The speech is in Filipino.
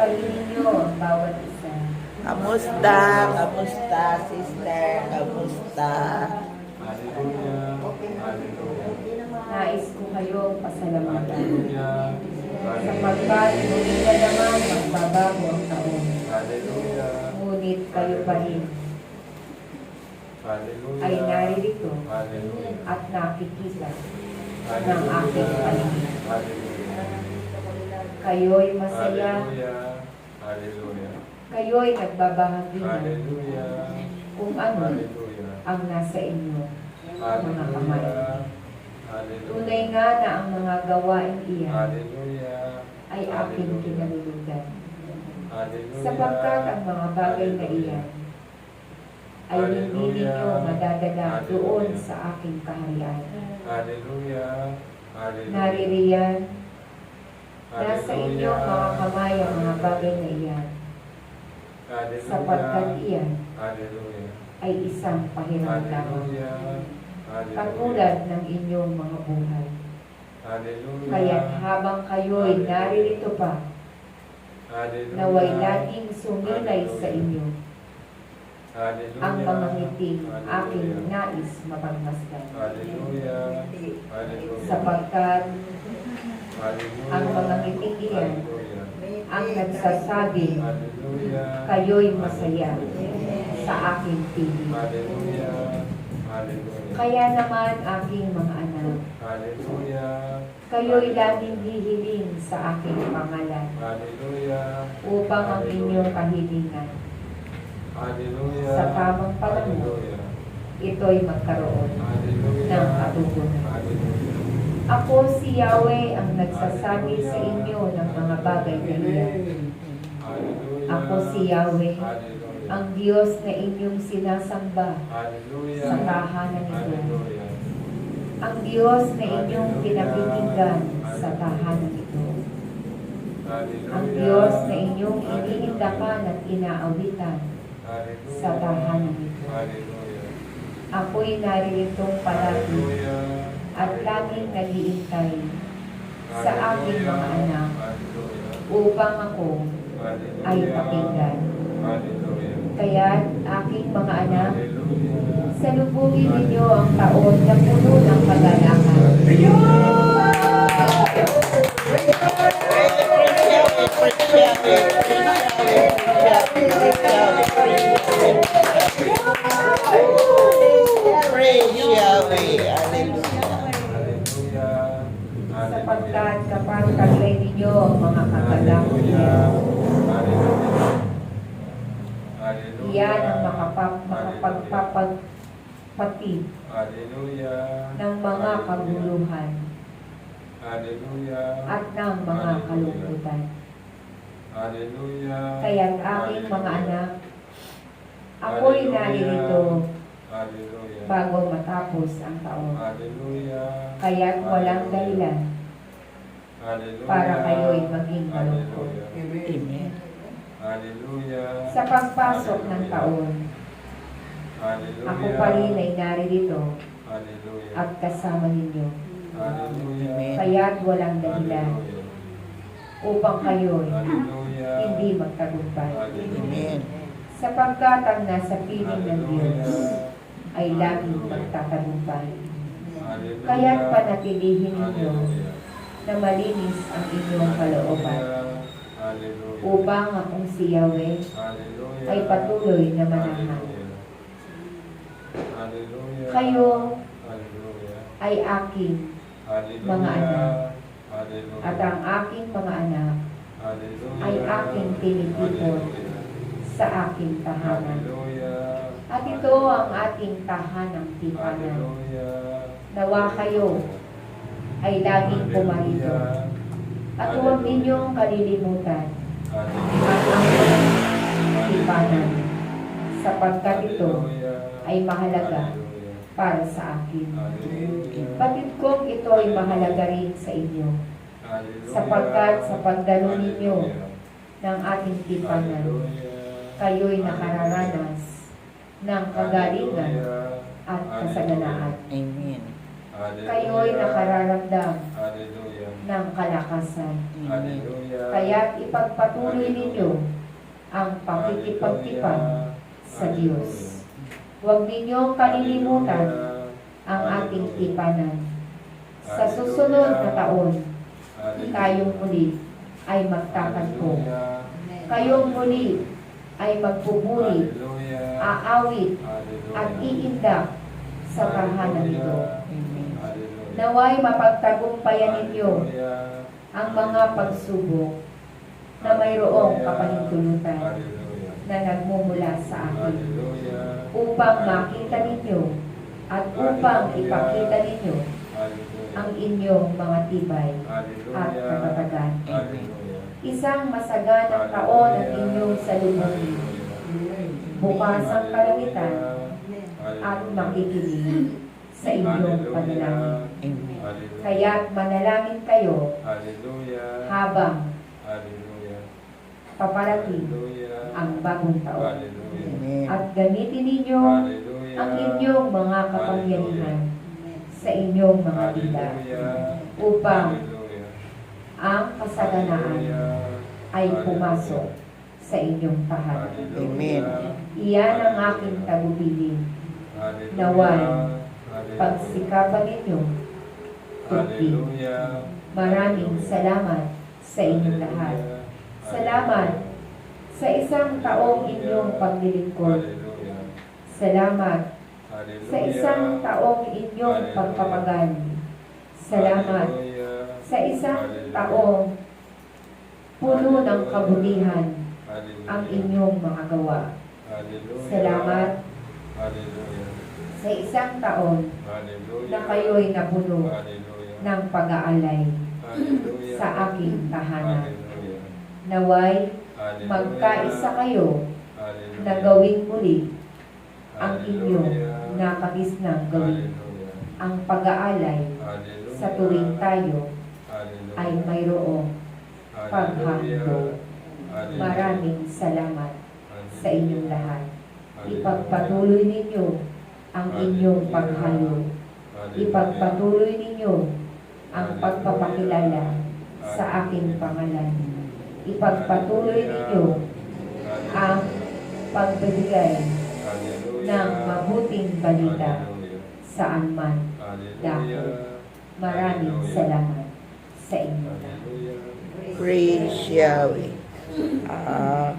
Ang bawat isa. Kamusta? Kamusta, sister? Kamusta? Nais ko kayong pasalamatan. Sapagkat muli na naman magbabago ang taon. Ngunit kayo pa rin ay naririto at nakikita ng aking paligid. Hallelujah. Kayo'y masaya, Hallelujah. Hallelujah. kayo'y nagbabahagi na Hallelujah. kung ano Hallelujah. ang nasa inyo. Hallelujah. Hallelujah. Tunay nga na ang mga gawain iyan Hallelujah. ay aking kinalulugan. Hallelujah. Sapagkat ang mga bagay na iyan ay hindi ninyo madadala doon sa aking kaharian. Hallelujah. Hallelujah. Naririyan, nasa Hallelujah. inyong mga kamay ang mga bagay na iyan, Hallelujah. sapagkat iyan Hallelujah. ay isang. Hallelujah. Hallelujah. Katulad ng inyong mga buhay. Hallelujah. Kaya't habang kayo'y naririto pa, Hallelujah. naway laging sumilay sa inyo Hallelujah. ang mga ngiting aking nais mapagmasdan. Hallelujah. Hallelujah. Sapagkat. Ang mga Hallelujah. ang Hallelujah. kayo'y masaya sa aking piling. Kaya naman aking mga anak, kayo'y laging hihiling sa aking pangalan upang ang inyong kahilingan sa tamang panahon ito'y magkaroon ng katugunan. Ako si Yahweh ang nagsasabi sa inyo ng mga bagay na iyan. Ako si Yahweh, ang Diyos na inyong sinasamba sa tahanan. Hallelujah. ang Diyos na inyong pinapitigan sa tahanan ito. Ang Diyos na inyong iniindakan at inaawitan sa tahanan ito. Ako'y nariritong palagi. At laging nag-iintay sa aking mga anak upang ako ay pakinggan. Kaya aking mga anak, salubungin ninyo ang taon na puno ng kagalakan. Sapagkat kapag taglay ninyo ang mga. Hallelujah. Hallelujah. Iyan ang makapag, makapagpapagpatid ng mga kaguluhan. At ng mga kalungkutan. Kaya't aking mga anak, ako'y naririto bago matapos ang taon. Kaya't walang dahilan Hallelujah. para kayo'y maging malungkot. Hallelujah. Amen. Hallelujah. Sa pagpasok ng taon, Hallelujah. ako pa rin ay naririto Hallelujah. at kasama ninyo. Hallelujah. Amen. Kaya't walang dahilan Hallelujah. upang kayo'y Hallelujah. hindi magtagumpay. Amen. Sapagkat ang nasa piling ng Diyos Hallelujah. ay laging magtatagumpay. Hallelujah. Kaya't panatilihin ninyo Hallelujah. Na malinis ang inyong kalooban upang akong si Yahweh ay patuloy na manahan. Kayo ay aking mga anak. At ang aking mga anak ay aking tinitipon sa aking tahanan. At ito ang ating tahanang tipanan. Nawa kayo ay laging pumarito. At huwag ninyong kalilimutan ang aking tipanan sapagkat ito ay mahalaga para sa akin. Batid kong ito ay mahalaga rin sa inyo sapagkat sa pagdalo ninyo ng ating tipanan, kayo'y nakararanas ng kagalingan at kasaganaan. Amen. Hallelujah. Kayo'y nakararamdam Hallelujah. ng kalakasan. Hallelujah. Kaya't ipagpatuloy ninyo ang pakikipagtipag sa Diyos. Huwag ninyong kalilimutan ang ating tipanan. Sa susunod na taon, tayong muli ay magtatagpo. Kayong muli ay magpupuri, aawit at iindak sa tahanan nito. Naway mapagtagumpayan ninyo ang mga pagsubok na mayroong kapahintulutan na nagmumula sa akin upang makita ninyo at upang ipakita ninyo ang inyong mga tibay at katatagan. Isang masaganang taon ang inyong salubungin. Bukas ang kalangitan at makikinig sa inyong panalangin. Kaya't manalangin kayo Hallelujah. habang Hallelujah. paparating Hallelujah. ang bagong taon. Hallelujah. Amen. At gamitin ninyo Hallelujah. ang inyong mga kapangyarihan sa inyong mga dila Hallelujah. upang Hallelujah. ang kasaganaan ay pumasok sa inyong tahanan. Amen. Iyan ang aking tagubilin. Naway, Hallelujah. Pagsikapan ninyo, tukin. Hallelujah. Maraming salamat sa inyong lahat. Salamat sa isang taong inyong paglilingkod. Salamat sa isang taong inyong pagpapagal. Salamat sa isang taong puno ng kabutihan ang inyong mga gawa. Salamat Hallelujah. sa isang taon Hallelujah. na kayo'y napuno Hallelujah. ng pag-aalay Hallelujah. sa aking tahanan. Hallelujah. Naway Hallelujah. magkaisa kayo Hallelujah. na gawing muli ang Hallelujah. inyong nakabis ng gawin. Hallelujah. Ang pag-aalay Hallelujah. sa tuwing tayo Hallelujah. ay mayroong Hallelujah. Hallelujah. Maraming salamat sa inyong lahat. Ipagpatuloy ninyo ang inyong paghayo. Ipagpatuloy ninyo ang pagpapakilala sa aking pangalan. Ipagpatuloy ninyo ang pagbibigay ng mabuting balita saan man. Hallelujah. Maraming salamat sa inyo. Praise Yahweh. Ah,